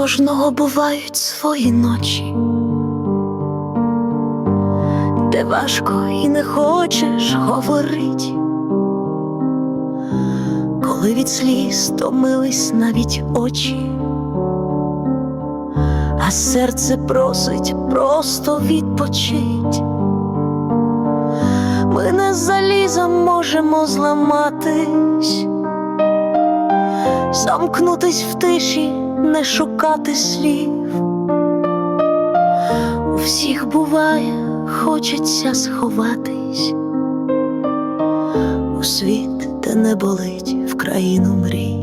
кожного бувають свої ночі, де важко і не хочеш говорить, коли від сліз томились навіть очі, а серце просить просто відпочить. Ми не залізом можемо зламатись, замкнутись в тиші, не шукати слів. У всіх буває, хочеться сховатись у світ, де не болить в країну мрій.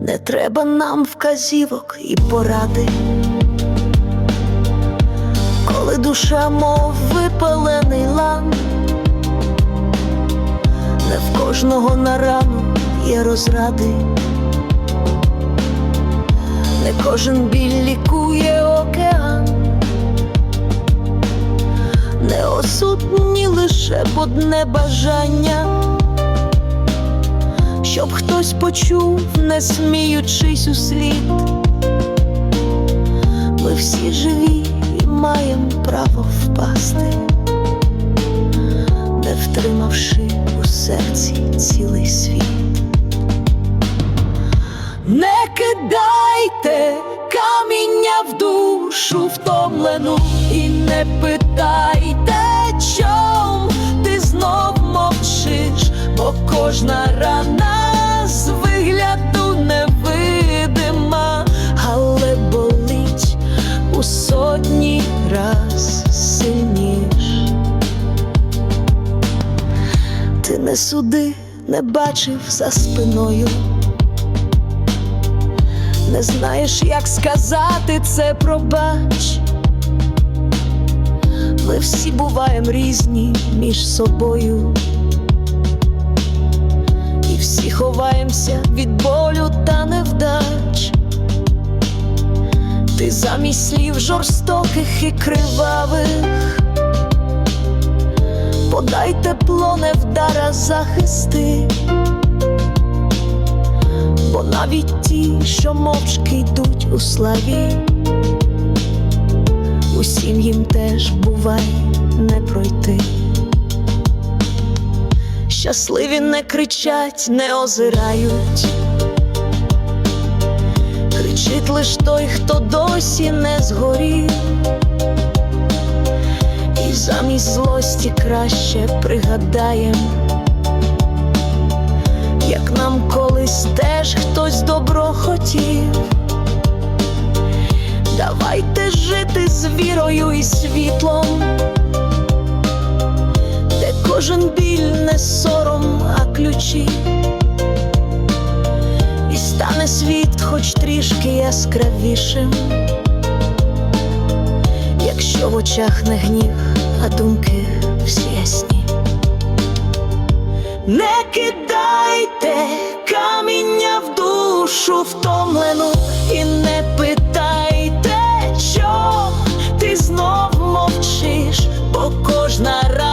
Не треба нам вказівок і поради, коли душа, мов випалений лан, не в кожного на рану є розради, не кожен біль лікує океан, не осудні лише одне бажання, щоб хтось почув, не сміючись у слід. Ми всі живі і маємо право впасти, не втримавши у серці цілий світ. Каміння в душу втомлену і не питайте, чом ти знов мовчиш, бо кожна рана з вигляду невидима, але болить у сотні раз сильніш. Ти не суди, не бачив за спиною. Не знаєш, як сказати це пробач. Ми всі буваємо різні між собою, і всі ховаємося від болю та невдач. Ти замість слів жорстоких і кривавих, подай тепло, не вдара захисти навіть ті, що мовчки йдуть у славі, усім їм теж буває не пройти. Щасливі не кричать, не озирають, кричить лиш той, хто досі не згорів, і замість злості краще пригадаєм як нам колись теж і світлом, де кожен біль не сором, а ключі, і стане світ хоч трішки яскравішим, якщо в очах не гнів, а думки всі ясні. Не кидайте каміння в душу втомлену. кожна